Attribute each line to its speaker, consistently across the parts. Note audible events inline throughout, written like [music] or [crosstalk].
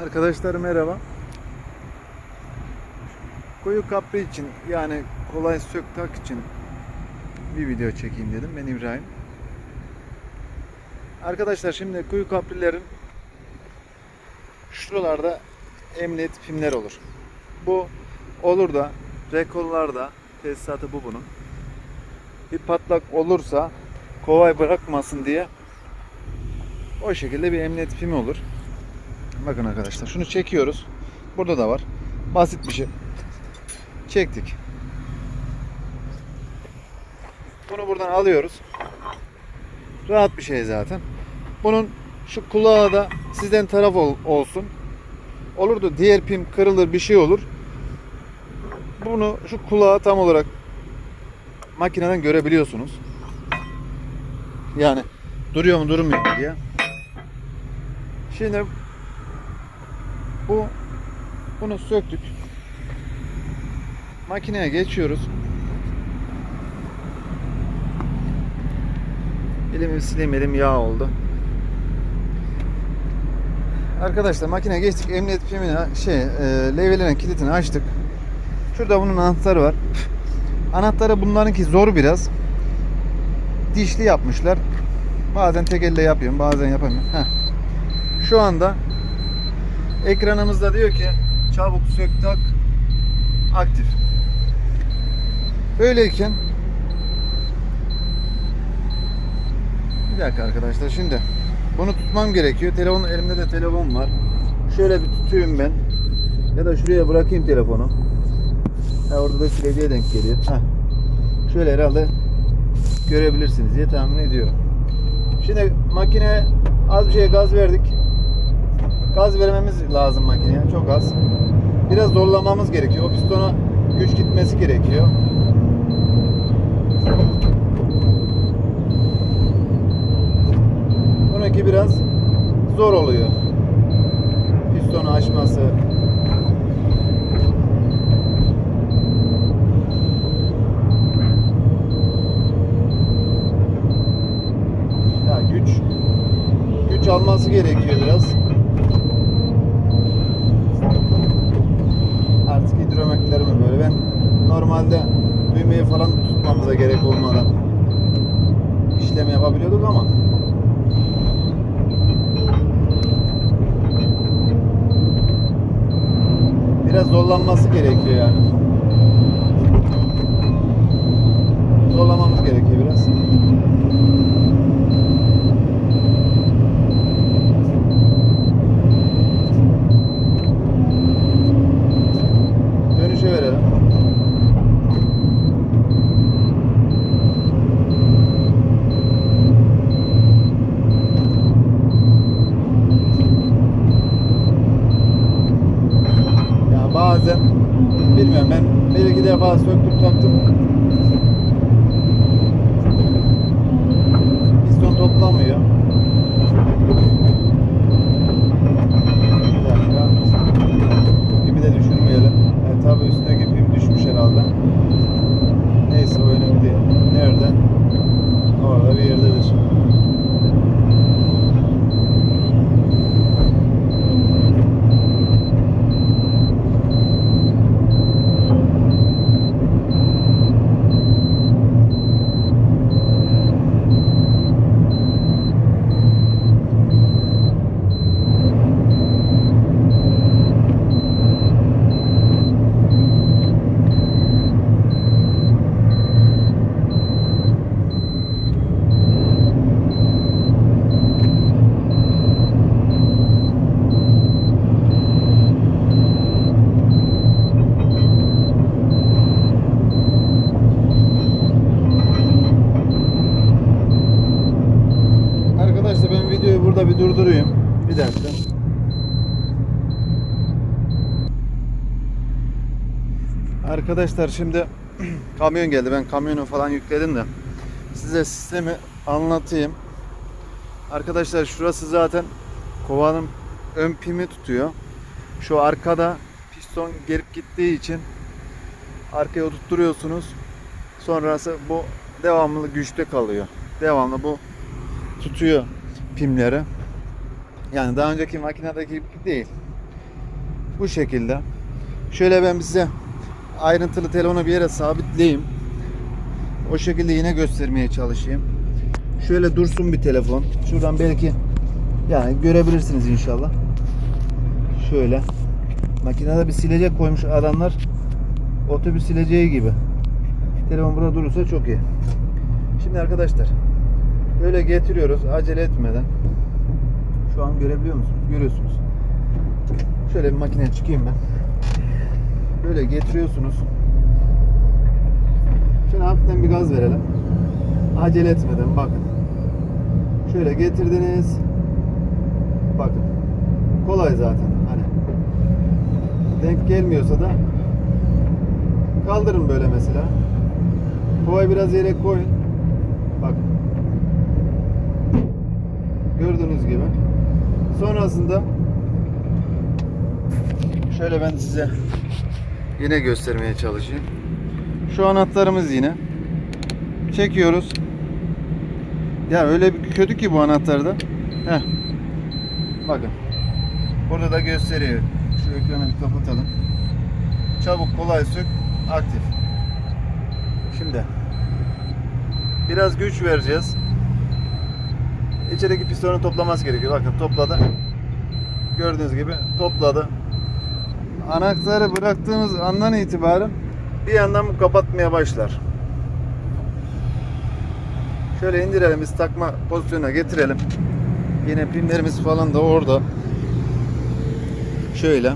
Speaker 1: Arkadaşlar merhaba. Koyu kapri için yani kolay sök tak için bir video çekeyim dedim. Ben İbrahim. Arkadaşlar şimdi kuyu kaprilerin şuralarda emniyet pimler olur. Bu olur da rekollarda tesisatı bu bunun. Bir patlak olursa kolay bırakmasın diye o şekilde bir emniyet pimi olur. Bakın arkadaşlar şunu çekiyoruz. Burada da var. Basit bir şey. Çektik. Bunu buradan alıyoruz. Rahat bir şey zaten. Bunun şu kulağı da sizden taraf ol- olsun. Olur da diğer pim kırılır bir şey olur. Bunu şu kulağı tam olarak makineden görebiliyorsunuz. Yani duruyor mu durmuyor mu diye. Şimdi bu bunu söktük. Makineye geçiyoruz. Elimi sileyim elim yağ oldu. Arkadaşlar makine geçtik. Emniyet pimini şey e, levyelerin kilidini açtık. Şurada bunun anahtarı var. Anahtarı bunlarınki zor biraz. Dişli yapmışlar. Bazen tek elle yapıyorum, bazen yapamıyorum. Heh. Şu anda ekranımızda diyor ki çabuk sök tak aktif. Böyleyken bir dakika arkadaşlar şimdi bunu tutmam gerekiyor. Telefon elimde de telefon var. Şöyle bir tutayım ben. Ya da şuraya bırakayım telefonu. Ha, orada da sileceğe denk geliyor. Ha. Şöyle herhalde görebilirsiniz diye tahmin ediyorum. Şimdi makine az bir şeye gaz verdik. Gaz vermemiz lazım makineye. Çok az. Biraz zorlamamız gerekiyor. O pistona güç gitmesi gerekiyor. Bununki biraz zor oluyor. Pistonu açması. Ya güç güç alması gerekiyor biraz. Artık hidrometlerimi böyle ben normalde düğmeyi falan tutmamıza gerek olmadan işlem yapabiliyorduk ama biraz zorlanması gerekiyor yani. Zorlamamız gerekiyor biraz. Dönüşe verelim. Ya bazen bilmiyorum ben bir iki defa söktüm taktım. Piston toplamıyor. Bir dakika. Pimi de düşürmeyelim. E, tabi üstündeki pim düşmüş herhalde. Neyse o önemli değil. Nerede? Orada bir yerdedir. Arkadaşlar ben videoyu burada bir durdurayım. Bir dakika. Arkadaşlar şimdi [clears throat] kamyon geldi. Ben kamyonu falan yükledim de size sistemi anlatayım. Arkadaşlar şurası zaten kovanın ön pimi tutuyor. Şu arkada piston gerip gittiği için arkaya oturtturuyorsunuz. Sonrası bu devamlı güçte kalıyor. Devamlı bu tutuyor pimleri. Yani daha önceki makinedeki gibi değil. Bu şekilde. Şöyle ben size ayrıntılı telefonu bir yere sabitleyeyim. O şekilde yine göstermeye çalışayım. Şöyle dursun bir telefon. Şuradan belki yani görebilirsiniz inşallah. Şöyle. Makinede bir silecek koymuş adamlar. Otobüs sileceği gibi. Telefon burada durursa çok iyi. Şimdi arkadaşlar böyle getiriyoruz acele etmeden. An görebiliyor musunuz? Görüyorsunuz. Şöyle bir makineye çıkayım ben. Böyle getiriyorsunuz. Şöyle hafiften bir gaz verelim. Acele etmeden bakın. Şöyle getirdiniz. Bakın. Kolay zaten. Hani denk gelmiyorsa da kaldırın böyle mesela. Kovayı biraz yere koyun. Bakın. Gördüğünüz gibi. Sonrasında şöyle ben size yine göstermeye çalışayım. Şu anahtarımız yine. Çekiyoruz. Ya öyle bir kötü ki bu anahtarda. Heh. Bakın. Burada da gösteriyor. Şu ekranı bir kapatalım. Çabuk kolay sök aktif. Şimdi biraz güç vereceğiz. İçerideki pistonu toplaması gerekiyor. Bakın topladı. Gördüğünüz gibi topladı. Anahtarı bıraktığımız andan itibaren bir yandan bu kapatmaya başlar. Şöyle indirelim biz takma pozisyona getirelim. Yine pinlerimiz falan da orada. Şöyle.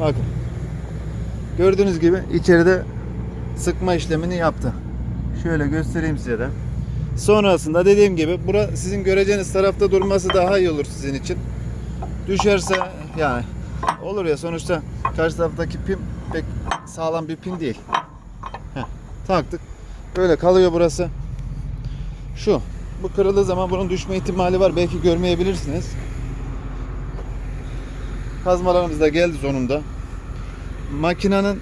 Speaker 1: Bakın. Gördüğünüz gibi içeride sıkma işlemini yaptı. Şöyle göstereyim size de. Sonrasında dediğim gibi bura sizin göreceğiniz tarafta durması daha iyi olur sizin için. Düşerse yani olur ya sonuçta karşı taraftaki pin pek sağlam bir pin değil. Heh, taktık. Böyle kalıyor burası. Şu. Bu kırıldığı zaman bunun düşme ihtimali var. Belki görmeyebilirsiniz. Kazmalarımız da geldi sonunda. Makinenin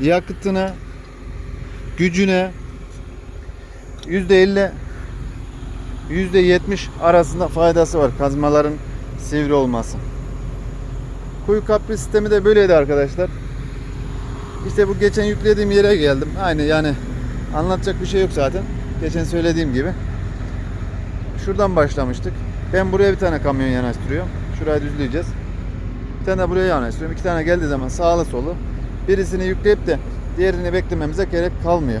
Speaker 1: yakıtına, gücüne %50 %70 arasında faydası var kazmaların sivri olması. Kuyu kapri sistemi de böyleydi arkadaşlar. İşte bu geçen yüklediğim yere geldim. Aynı yani anlatacak bir şey yok zaten. Geçen söylediğim gibi. Şuradan başlamıştık. Ben buraya bir tane kamyon yanaştırıyorum. Şurayı düzleyeceğiz. Bir tane de buraya yanaştırıyorum. İki tane geldiği zaman sağlı solu. Birisini yükleyip de diğerini beklememize gerek kalmıyor.